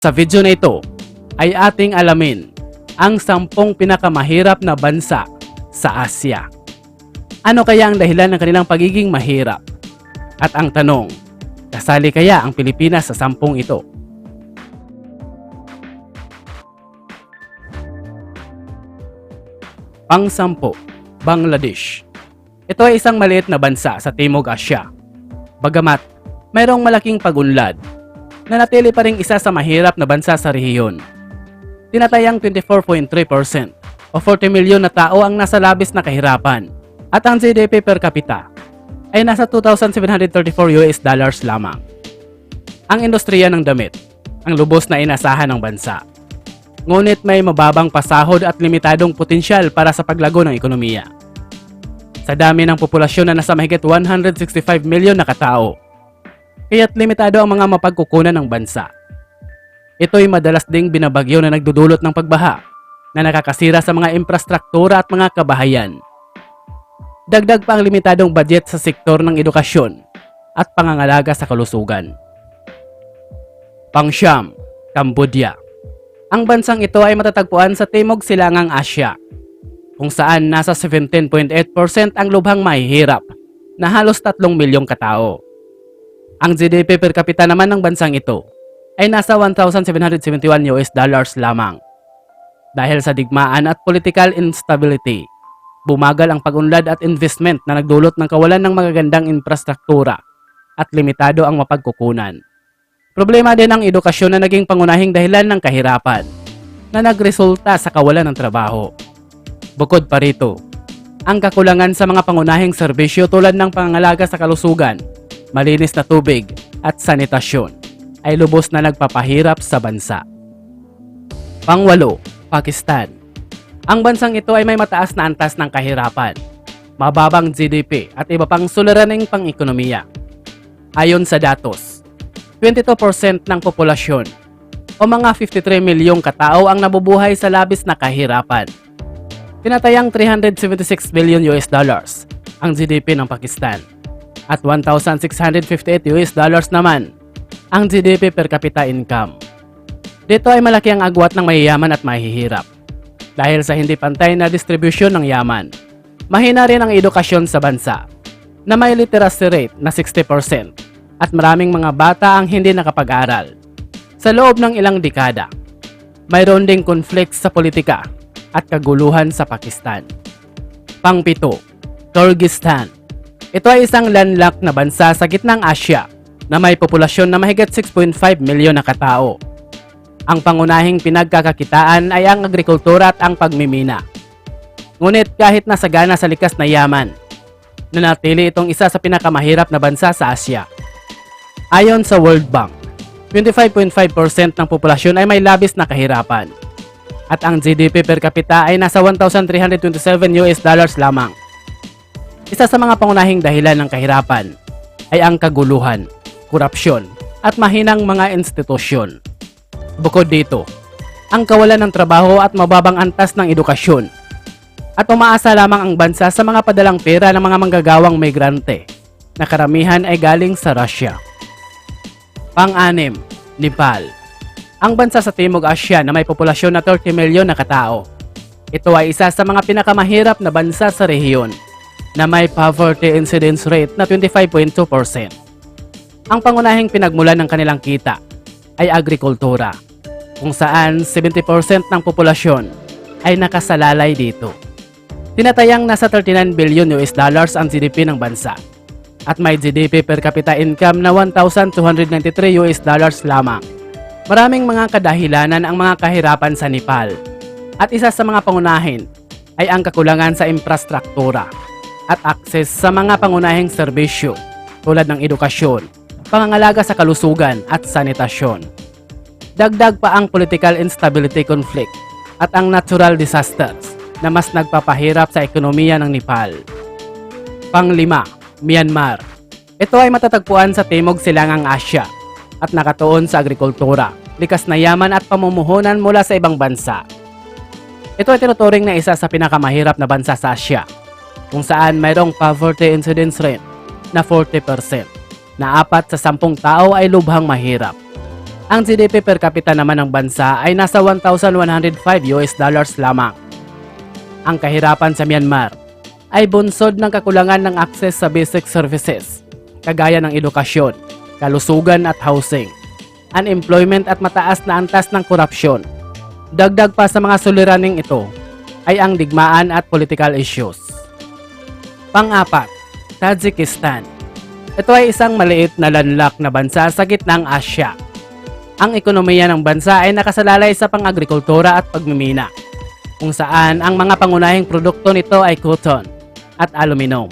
Sa video na ito ay ating alamin ang sampung pinakamahirap na bansa sa Asya. Ano kaya ang dahilan ng kanilang pagiging mahirap? At ang tanong, kasali kaya ang Pilipinas sa sampung ito? Pang-sampo, Bangladesh. Ito ay isang maliit na bansa sa Timog Asya. Bagamat mayroong malaking pagunlad, nanatili pa rin isa sa mahirap na bansa sa rehiyon. Tinatayang 24.3% o 40 milyon na tao ang nasa labis na kahirapan at ang GDP per capita ay nasa 2,734 US dollars lamang. Ang industriya ng damit ang lubos na inasahan ng bansa. Ngunit may mababang pasahod at limitadong potensyal para sa paglago ng ekonomiya. Sa dami ng populasyon na nasa mahigit 165 milyon na katao, kaya't limitado ang mga mapagkukunan ng bansa. Ito'y madalas ding binabagyo na nagdudulot ng pagbaha na nakakasira sa mga infrastruktura at mga kabahayan. Dagdag pa ang limitadong budget sa sektor ng edukasyon at pangangalaga sa kalusugan. Pangsyam, Cambodia. Ang bansang ito ay matatagpuan sa Timog Silangang Asya, kung saan nasa 17.8% ang lubhang mahihirap na halos 3 milyong katao. Ang GDP per capita naman ng bansang ito ay nasa 1,771 US dollars lamang. Dahil sa digmaan at political instability, bumagal ang pagunlad at investment na nagdulot ng kawalan ng magagandang infrastruktura at limitado ang mapagkukunan. Problema din ang edukasyon na naging pangunahing dahilan ng kahirapan na nagresulta sa kawalan ng trabaho. Bukod pa rito, ang kakulangan sa mga pangunahing serbisyo tulad ng pangangalaga sa kalusugan, malinis na tubig at sanitasyon ay lubos na nagpapahirap sa bansa. Pangwalo, Pakistan. Ang bansang ito ay may mataas na antas ng kahirapan, mababang GDP at iba pang suliraning pang-ekonomiya. Ayon sa datos, 22% ng populasyon o mga 53 milyong katao ang nabubuhay sa labis na kahirapan. Tinatayang 376 billion US dollars ang GDP ng Pakistan at 1,658 US dollars naman ang GDP per capita income. Dito ay malaki ang agwat ng mayayaman at mahihirap dahil sa hindi pantay na distribusyon ng yaman. Mahina rin ang edukasyon sa bansa na may literacy rate na 60% at maraming mga bata ang hindi nakapag-aral. Sa loob ng ilang dekada, mayroon ding conflict sa politika at kaguluhan sa Pakistan. Pangpito, Kyrgyzstan. Ito ay isang landlocked na bansa sa gitnang Asya na may populasyon na mahigit 6.5 milyon na katao. Ang pangunahing pinagkakakitaan ay ang agrikultura at ang pagmimina. Ngunit kahit nasagana sa likas na yaman, nanatili itong isa sa pinakamahirap na bansa sa Asya. Ayon sa World Bank, 25.5% ng populasyon ay may labis na kahirapan. At ang GDP per capita ay nasa 1,327 US dollars lamang. Isa sa mga pangunahing dahilan ng kahirapan ay ang kaguluhan, korupsyon, at mahinang mga institusyon. Bukod dito, ang kawalan ng trabaho at mababang antas ng edukasyon at umaasa lamang ang bansa sa mga padalang pera ng mga manggagawang migrante na karamihan ay galing sa Russia. Pang-anim, Nepal. Ang bansa sa Timog Asya na may populasyon na 30 milyon na katao. Ito ay isa sa mga pinakamahirap na bansa sa rehiyon na may poverty incidence rate na 25.2%. Ang pangunahing pinagmulan ng kanilang kita ay agrikultura, kung saan 70% ng populasyon ay nakasalalay dito. Tinatayang nasa 39 billion US dollars ang GDP ng bansa at may GDP per capita income na 1,293 US dollars lamang. Maraming mga kadahilanan ang mga kahirapan sa Nepal at isa sa mga pangunahin ay ang kakulangan sa infrastruktura at akses sa mga pangunahing serbisyo tulad ng edukasyon, pangangalaga sa kalusugan at sanitasyon. Dagdag pa ang political instability conflict at ang natural disasters na mas nagpapahirap sa ekonomiya ng Nepal. Panglima, Myanmar. Ito ay matatagpuan sa Timog Silangang Asya at nakatuon sa agrikultura, likas na yaman at pamumuhunan mula sa ibang bansa. Ito ay tinuturing na isa sa pinakamahirap na bansa sa Asya, kung saan mayroong poverty incidence rate na 40%, na apat sa sampung tao ay lubhang mahirap. Ang GDP per capita naman ng bansa ay nasa 1,105 US dollars lamang. Ang kahirapan sa Myanmar ay bunsod ng kakulangan ng access sa basic services, kagaya ng edukasyon, kalusugan at housing, unemployment at mataas na antas ng korupsyon. Dagdag pa sa mga suliraning ito ay ang digmaan at political issues. Pang-apat, Tajikistan. Ito ay isang maliit na landlocked na bansa sa gitnang Asya. Ang ekonomiya ng bansa ay nakasalalay sa pang-agrikultura at pagmimina, kung saan ang mga pangunahing produkto nito ay cotton at aluminum.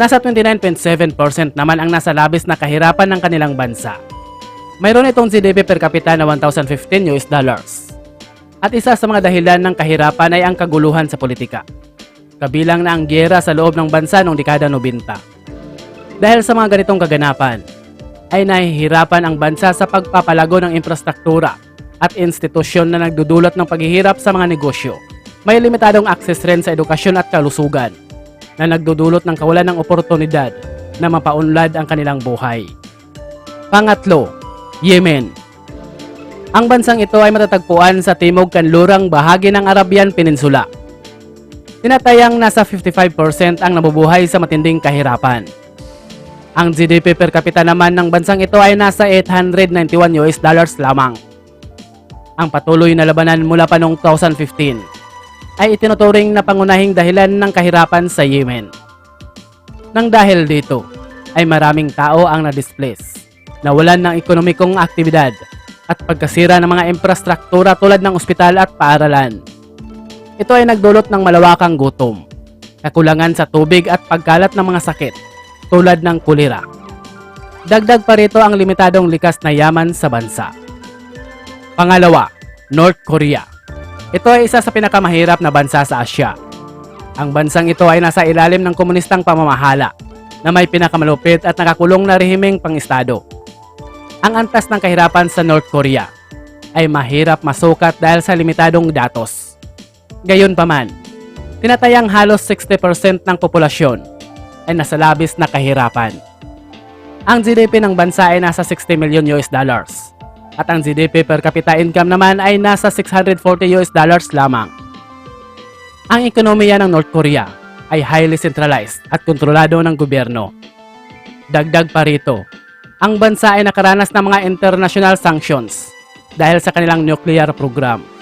Nasa 29.7% naman ang nasa labis na kahirapan ng kanilang bansa. Mayroon itong GDP per capita na 1,015 US dollars. At isa sa mga dahilan ng kahirapan ay ang kaguluhan sa politika. Kabilang na ang gyera sa loob ng bansa noong dekada 90. Dahil sa mga ganitong kaganapan, ay nahihirapan ang bansa sa pagpapalago ng infrastruktura at institusyon na nagdudulot ng paghihirap sa mga negosyo. May limitadong access rin sa edukasyon at kalusugan na nagdudulot ng kawalan ng oportunidad na mapaunlad ang kanilang buhay. Pangatlo, Yemen. Ang bansang ito ay matatagpuan sa timog kanlurang bahagi ng Arabian Peninsula. Tinatayang nasa 55% ang nabubuhay sa matinding kahirapan. Ang GDP per capita naman ng bansang ito ay nasa 891 US dollars lamang. Ang patuloy na labanan mula pa noong 2015 ay itinuturing na pangunahing dahilan ng kahirapan sa Yemen. Nang dahil dito, ay maraming tao ang na-displace, nawalan ng ekonomikong aktibidad at pagkasira ng mga infrastruktura tulad ng ospital at paaralan. Ito ay nagdulot ng malawakang gutom, kakulangan sa tubig at pagkalat ng mga sakit tulad ng kulira. Dagdag pa rito ang limitadong likas na yaman sa bansa. Pangalawa, North Korea. Ito ay isa sa pinakamahirap na bansa sa Asya. Ang bansang ito ay nasa ilalim ng komunistang pamamahala na may pinakamalupit at nakakulong na rehimeng pang-estado. Ang antas ng kahirapan sa North Korea ay mahirap masukat dahil sa limitadong datos. Gayunpaman, tinatayang halos 60% ng populasyon ay nasa labis na kahirapan. Ang GDP ng bansa ay nasa 60 million US dollars at ang GDP per capita income naman ay nasa 640 US dollars lamang. Ang ekonomiya ng North Korea ay highly centralized at kontrolado ng gobyerno. Dagdag pa rito, ang bansa ay nakaranas ng mga international sanctions dahil sa kanilang nuclear program.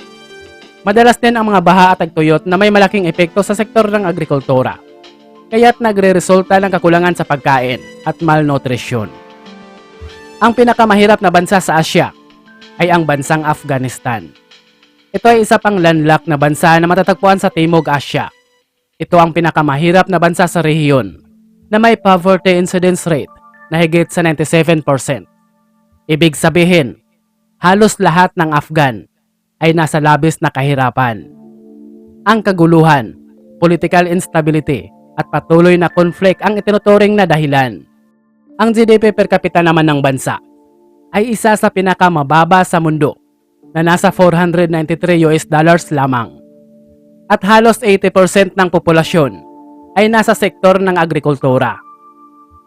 Madalas din ang mga baha at tagtuyot na may malaking epekto sa sektor ng agrikultura kaya't nagre-resulta ng kakulangan sa pagkain at malnutrisyon. Ang pinakamahirap na bansa sa Asya ay ang bansang Afghanistan. Ito ay isa pang landlocked na bansa na matatagpuan sa Timog Asya. Ito ang pinakamahirap na bansa sa rehiyon na may poverty incidence rate na higit sa 97%. Ibig sabihin, halos lahat ng Afghan ay nasa labis na kahirapan. Ang kaguluhan, political instability, at patuloy na conflict ang itinuturing na dahilan. Ang GDP per capita naman ng bansa ay isa sa pinakamababa sa mundo na nasa 493 US dollars lamang. At halos 80% ng populasyon ay nasa sektor ng agrikultura.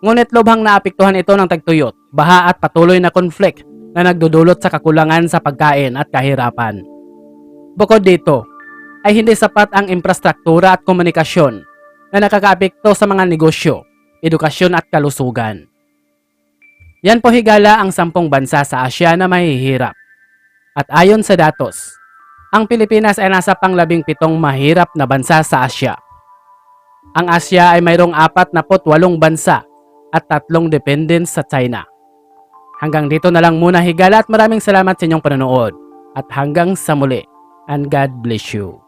Ngunit lubhang naapektuhan ito ng tagtuyot, baha at patuloy na conflict na nagdudulot sa kakulangan sa pagkain at kahirapan. Bukod dito, ay hindi sapat ang infrastruktura at komunikasyon na nakakaapekto sa mga negosyo, edukasyon at kalusugan. Yan po higala ang sampung bansa sa Asya na mahihirap. At ayon sa datos, ang Pilipinas ay nasa panglabing pitong mahirap na bansa sa Asya. Ang Asya ay mayroong apat na walong bansa at tatlong dependents sa China. Hanggang dito na lang muna higala at maraming salamat sa inyong panonood. At hanggang sa muli. And God bless you.